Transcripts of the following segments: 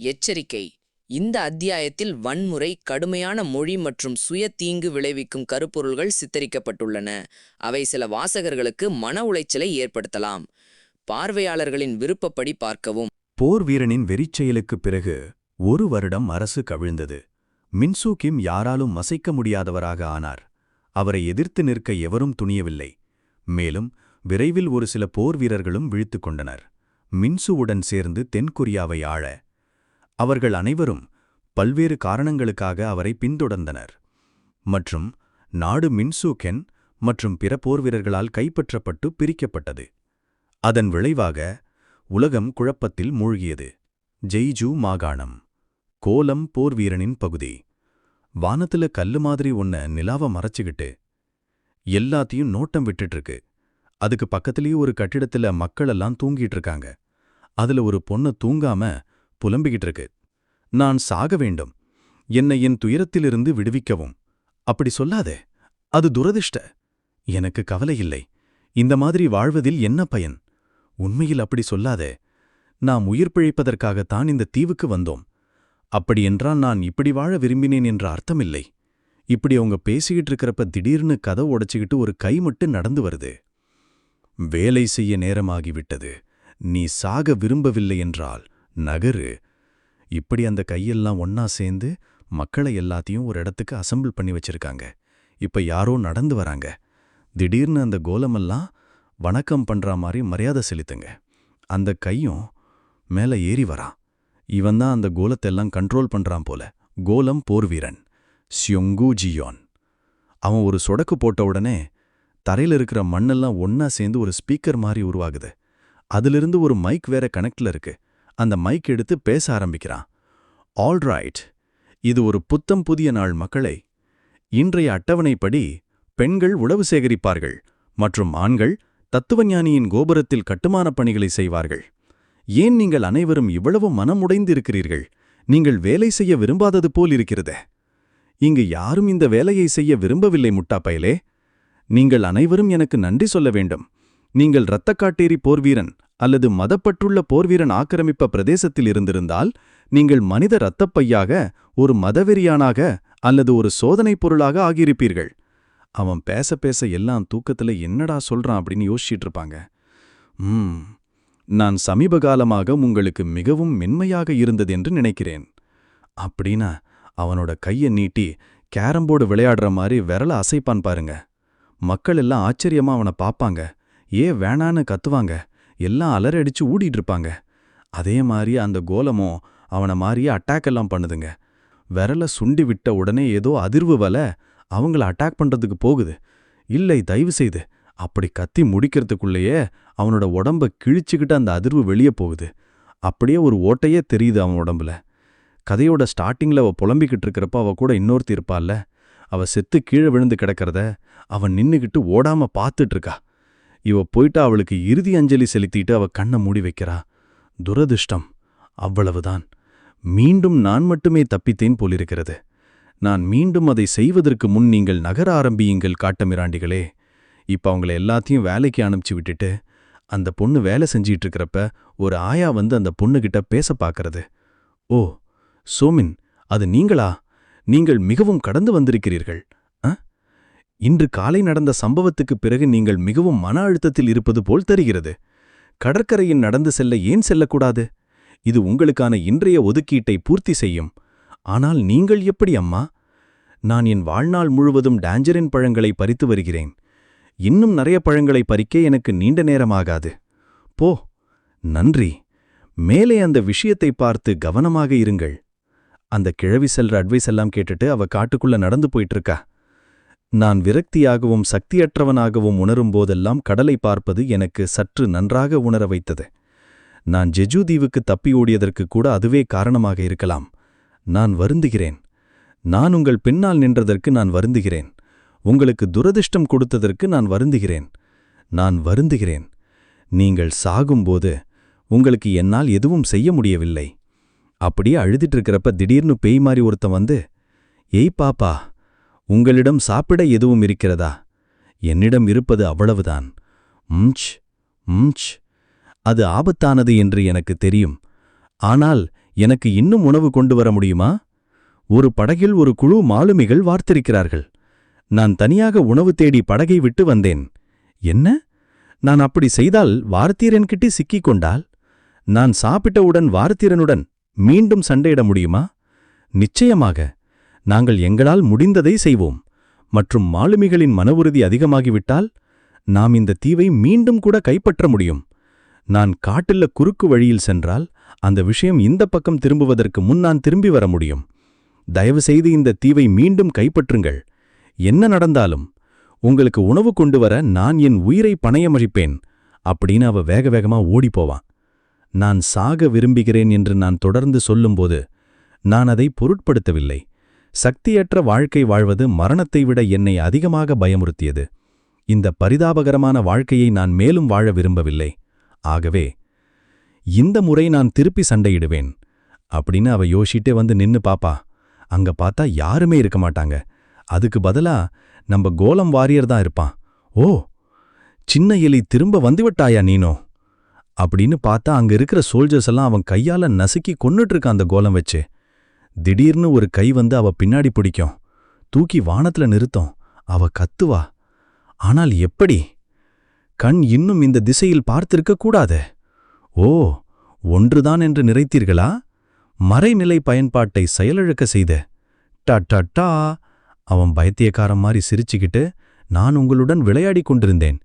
எச்சரிக்கை. இந்த அத்தியாயத்தில் வன்முறை கடுமையான மொழி மற்றும் சுய தீங்கு விளைவிக்கும் கருப்பொருள்கள் சித்தரிக்கப்பட்டுள்ளன. அவை சில வாசகர்களுக்கு மன உளைச்சலை ஏற்படுத்தலாம். பார்வையாளர்களின் விருப்பப்படி பார்க்கவும். போர் வீரனின் வெறிச்செயலுக்குப் பிறகு ஒரு வருடம் அரசு கவிழ்ந்தது. மின்சூ கிம் யாராலும் மசைக்க முடியாதவராக ஆனார். அவரை எதிர்த்து நிற்க எவரும் துணியவில்லை. மேலும் விரைவில் ஒரு சில போர் வீரர்களும் விழித்துக் கொண்டனர். மின்சுவுடன் சேர்ந்து தென்கொரியாவை ஆழ அவர்கள் அனைவரும் பல்வேறு காரணங்களுக்காக அவரை பின்தொடர்ந்தனர். மற்றும் நாடு மின்சூ கென் மற்றும் பிற போர் வீரர்களால் கைப்பற்றப்பட்டு பிரிக்கப்பட்டது. அதன் விளைவாக உலகம் குழப்பத்தில் மூழ்கியது. ஜெய்ஜூ மாகாணம் கோலம் போர் வீரனின் பகுதி. வானத்துல கல்லு மாதிரி ஒன்ன நிலாவ மறைச்சுக்கிட்டு எல்லாத்தையும் நோட்டம் விட்டுட்டு இருக்கு அதுக்கு பக்கத்திலேயே ஒரு கட்டிடத்துல மக்களெல்லாம் தூங்கிட்டு இருக்காங்க அதுல ஒரு பொண்ணு தூங்காம புலம்பிக்கிட்டு இருக்கு. நான் சாக வேண்டும். என்னை என் துயரத்திலிருந்து விடுவிக்கவும். அப்படி சொல்லாதே. அது துரதிர்ஷ்ட. எனக்கு கவலை இல்லை. இந்த மாதிரி வாழ்வதில் என்ன பயன்? உண்மையில் அப்படி சொல்லாதே. நாம் உயிர் பிழைப்பதற்காகத்தான் இந்த தீவுக்கு வந்தோம். அப்படியென்றால் நான் இப்படி வாழ விரும்பினேன் என்ற அர்த்தமில்லை. இப்படி அவங்க பேசிக்கிட்டு இருக்கிறப்ப திடீர்னு கதை உடைச்சுக்கிட்டு ஒரு கை மட்டும் நடந்து வருது. வேலை செய்ய நேரமாகிவிட்டது. நீ சாக விரும்பவில்லை என்றால் நகரு. இப்படி அந்த கையெல்லாம் ஒன்னா சேர்ந்து மக்களை எல்லாத்தையும் ஒரு இடத்துக்கு அசம்பிள் பண்ணி வச்சிருக்காங்க. இப்ப யாரோ நடந்து வராங்க. திடீர்னு அந்த கோலமெல்லாம் வணக்கம் பண்ற மாதிரி மரியாதை செலுத்துங்க. அந்த கையும் மேல ஏறி வரான். இவன் தான் அந்த கோலத்தெல்லாம் கண்ட்ரோல் பண்றான் போல. கோலம் போர்வீரன் சியொங்கு ஜியோன். அவன் ஒரு சொடக்கு போட்ட உடனே தரையில இருக்கிற மண்ணெல்லாம் ஒன்னா சேர்ந்து ஒரு ஸ்பீக்கர் மாதிரி உருவாகுது. அதிலிருந்து ஒரு மைக் வேற கனெக்ட்ல இருக்கு. அந்த மைக் எடுத்து பேச ஆரம்பிக்கிறான். ஆல்ரைட் இது ஒரு புத்தம் புதிய நாள் மக்களை. இன்றைய அட்டவணைப்படி பெண்கள் உளவு சேகரிப்பார்கள் மற்றும் ஆண்கள் தத்துவஞானியின் கோபுரத்தில் கட்டுமானப் பணிகளை செய்வார்கள். ஏன் நீங்கள் அனைவரும் இவ்வளவு மனமுடைந்திருக்கிறீர்கள்? நீங்கள் வேலை செய்ய விரும்பாதது போல் இருக்கிறது. இங்கு யாரும் இந்த வேலையை செய்ய விரும்பவில்லை முட்டாப்பயலே. நீங்கள் அனைவரும் எனக்கு நன்றி சொல்ல வேண்டும். நீங்கள் இரத்தக்காட்டேரி போர்வீரன் அல்லது மதப்பற்றுள்ள போர்வீரன் ஆக்கிரமிப்ப பிரதேசத்தில் இருந்திருந்தால் நீங்கள் மனித இரத்தப்பையாக ஒரு மதவெறியானாக அல்லது ஒரு சோதனைப் பொருளாக ஆகியிருப்பீர்கள். அவன் பேச பேச எல்லாம் தூக்கத்துல என்னடா சொல்றான் அப்படின்னு யோசிச்சிட்டு இருப்பாங்க. ம் நான் சமீப காலமாக உங்களுக்கு மிகவும் மென்மையாக இருந்ததென்று நினைக்கிறேன். அப்படின்னா அவனோட கையை நீட்டி கேரம்போர்டு விளையாடுற மாதிரி விரல அசைப்பான் பாருங்க. மக்கள் எல்லாம் ஆச்சரியமா அவனை பாப்பாங்க ஏன் வேணான்னு கத்துவாங்க? எல்லாம் அலறடிச்சு ஊடிட்டு இருப்பாங்க. அதே மாதிரி அந்த கோலமும் அவனை மாதிரியே அட்டாக் எல்லாம் பண்ணுதுங்க. விரல சுண்டி விட்ட உடனே ஏதோ அதிர்வு வல அவங்கள அட்டாக் பண்ணுறதுக்கு போகுது. இல்லை தயவு செய்து அப்படி கத்தி முடிக்கிறதுக்குள்ளேயே அவனோட உடம்ப கிழிச்சுக்கிட்டு அந்த அதிர்வு வெளியே போகுது. அப்படியே ஒரு ஓட்டையே தெரியுது அவன் உடம்புல. கதையோட ஸ்டார்டிங்ல அவ புலம்பிக்கிட்டு இருக்கிறப்ப அவ கூட இன்னொருத்தி இருப்பாள்ல. அவ செத்து கீழே விழுந்து கிடக்கிறத அவன் நின்னுகிட்டு ஓடாம பார்த்துட்ருக்கா இவ போயிட்டு அவளுக்கு இறுதி அஞ்சலி செலுத்திட்டு அவ கண்ணை மூடி வைக்கிறா. துரதிர்ஷ்டம். அவ்வளவுதான். மீண்டும் நான் மட்டுமே தப்பித்தேன் போலிருக்கிறது. நான் மீண்டும் அதை செய்வதற்கு முன் நீங்கள் நகர ஆரம்பியுங்கள் காட்டமிராண்டிகளே. இப்ப அவங்கள எல்லாத்தையும் வேலைக்கு அனுப்பிச்சு விட்டுட்டு அந்த பொண்ணு வேலை செஞ்சிட்டு இருக்கிறப்ப ஒரு ஆயா வந்து அந்த பொண்ணுகிட்ட பேச பார்க்கறது ஓ சோமின் அது நீங்களா? நீங்கள் மிகவும் கடந்து வந்திருக்கிறீர்கள். இன்று காலை நடந்த சம்பவத்துக்குப் பிறகு நீங்கள் மிகவும் மன அழுத்தத்தில் இருப்பது போல் தெரிகிறது. கடற்கரையில் நடந்து செல்ல ஏன் செல்லக்கூடாது? இது உங்களுக்கான இன்றைய ஒதுக்கீட்டை பூர்த்தி செய்யும். ஆனால் நீங்கள் எப்படி அம்மா? நான் என் வாழ்நாள் முழுவதும் டாஞ்சரின் பழங்களை பறித்து வருகிறேன். இன்னும் நிறைய பழங்களை பறிக்க எனக்கு நீண்ட நேரமாகாது. போ. நன்றி. மேலே அந்த விஷயத்தை பார்த்து கவனமாக இருங்கள். அந்த கிழவி செல்ற அட்வைஸ் எல்லாம் கேட்டுட்டு அவ காட்டுக்குள்ள நடந்து போயிட்டு இருக்கா நான் விரக்தியாகவும் சக்தியற்றவனாகவும் உணரும் போதெல்லாம் கடலை பார்ப்பது எனக்கு சற்று நன்றாக உணர வைத்தது. நான் ஜெஜு தீவுக்கு தப்பி ஓடியதற்கு கூட அதுவே காரணமாக இருக்கலாம். நான் வருந்துகிறேன். நான் உங்கள் பின்னால் நின்றதற்கு நான் வருந்துகிறேன். உங்களுக்கு துரதிர்ஷ்டம் கொடுத்ததற்கு நான் வருந்துகிறேன். நான் வருந்துகிறேன். நீங்கள் சாகும்போது உங்களுக்கு என்னால் எதுவும் செய்ய முடியவில்லை. அப்படியே அழுதிட்டு இருக்கிறப்ப திடீர்னு பேய் மாதிரி ஒருத்தன் வந்து ஏய் பாப்பா உங்களிடம் சாப்பிட எதுவும் இருக்கிறதா? என்னிடம் இருப்பது அவ்வளவுதான். ம்ச் ம்ச். அது ஆபத்தானது என்று எனக்கு தெரியும். ஆனால் எனக்கு இன்னும் உணவு கொண்டு வர முடியுமா? ஒரு படகில் ஒரு குழு மாலுமிகள் வார்த்திருக்கிறார்கள். நான் தனியாக உணவு தேடி படகை விட்டு வந்தேன். என்ன? நான் அப்படி செய்தால் வார்த்தீரன்கிட்ட சிக்கிக் கொண்டால்? நான் சாப்பிட்டவுடன் வார்த்தீரனுடன் மீண்டும் சண்டையிட முடியுமா? நிச்சயமாக. நாங்கள் எங்களால் முடிந்ததை செய்வோம். மற்றும் மாலுமிகளின் மன உறுதி அதிகமாகிவிட்டால் நாம் இந்த தீவை மீண்டும் கூட கைப்பற்ற முடியும். நான் காட்டில் குறுக்கு வழியில் சென்றால் அந்த விஷயம் இந்த பக்கம் திரும்புவதற்கு முன் நான் திரும்பி வர முடியும். தயவுசெய்து இந்த தீவை மீண்டும் கைப்பற்றுங்கள். என்ன நடந்தாலும் உங்களுக்கு உணவு கொண்டு வர நான் என் உயிரை பணையமழிப்பேன் அப்படின்னு அவ வேக வேகமா ஓடிப் போவான் நான் சாக விரும்புகிறேன் என்று நான் தொடர்ந்து சொல்லும்போது நான் அதை பொருட்படுத்தவில்லை. சக்தியற்ற வாழ்க்கை வாழ்வது மரணத்தை விட என்னை அதிகமாக பயமுறுத்தியது. இந்த பரிதாபகரமான வாழ்க்கையை நான் மேலும் வாழ விரும்பவில்லை. ஆகவே இந்த முறை நான் திருப்பி சண்டையிடுவேன். அப்படின்னு அவ யோசிட்டே வந்து நின்னு பாப்பா. அங்க பார்த்தா யாருமே இருக்க மாட்டாங்க. அதுக்கு பதிலா நம்ம கோலம் வாரியர் தான் இருப்பான். ஓ சின்ன எலி திரும்ப வந்துவிட்டாயா நீனோ? அப்படின்னு பார்த்தா அங்க இருக்கிற சோல்ஜர்ஸ் எல்லாம் அவன் கையால நசுக்கி கொன்னுட்டு இருக்கான் அந்த கோலம் வச்சு. திடீர்னு ஒரு கை வந்து அவ பின்னாடி பிடிக்கும். தூக்கி வானத்துல நிறுத்தும். அவ கத்துவா. ஆனால் எப்படி? கண் இன்னும் இந்த திசையில் பார்த்திருக்க கூடாதே. ஓ ஒன்றுதான் என்று நிறைத்தீர்களா மறைநிலை பயன்பாட்டை செயலிழக்க செய்த. டா டா டா. அவன் பயத்தியக்காரன் மாதிரி சிரிச்சுக்கிட்டு நான் உங்களுடன் விளையாடிக் கொண்டிருந்தேன்.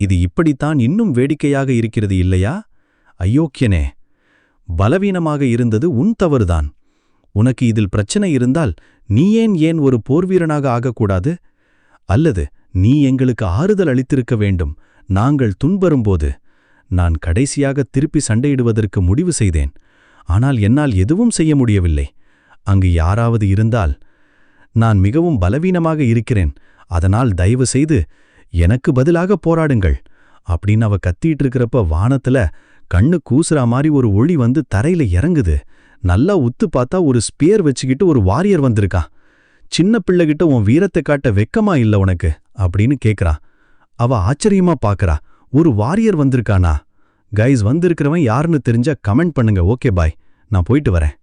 இது இப்படித்தான் இன்னும் வேடிக்கையாக இருக்கிறது இல்லையா? ஐயோக்கியனே பலவீனமாக இருந்தது உன் தவறுதான். உனக்கு இதில் பிரச்சனை இருந்தால் நீ ஏன் ஏன் ஒரு போர்வீரனாக ஆகக்கூடாது? அல்லது நீ எங்களுக்கு ஆறுதல் அளித்திருக்க வேண்டும். நாங்கள் துன்பரும்போது நான் கடைசியாக திருப்பி சண்டையிடுவதற்கு முடிவு செய்தேன். ஆனால் என்னால் எதுவும் செய்ய முடியவில்லை. அங்கு யாராவது இருந்தால் நான் மிகவும் பலவீனமாக இருக்கிறேன். அதனால் தயவு செய்து எனக்கு பதிலாக போராடுங்கள். அப்படின்னு அவ கத்திட்டு இருக்கிறப்ப வானத்துல கண்ணு கூசுறா மாதிரி ஒரு ஒளி வந்து தரையில இறங்குது. நல்லா உத்து பார்த்தா ஒரு ஸ்பியர் வச்சுக்கிட்டு ஒரு வாரியர் வந்திருக்கான். சின்ன பிள்ளைகிட்ட உன் வீரத்தை காட்ட வெக்கமா இல்ல உனக்கு? அப்படின்னு கேக்குறா. அவ ஆச்சரியமா பாக்குறா. ஒரு வாரியர் வந்திருக்கானா? கைஸ் வந்திருக்கிறவன் யாருன்னு தெரிஞ்சா கமெண்ட் பண்ணுங்க. ஓகே பாய் நான் போயிட்டு வரேன்.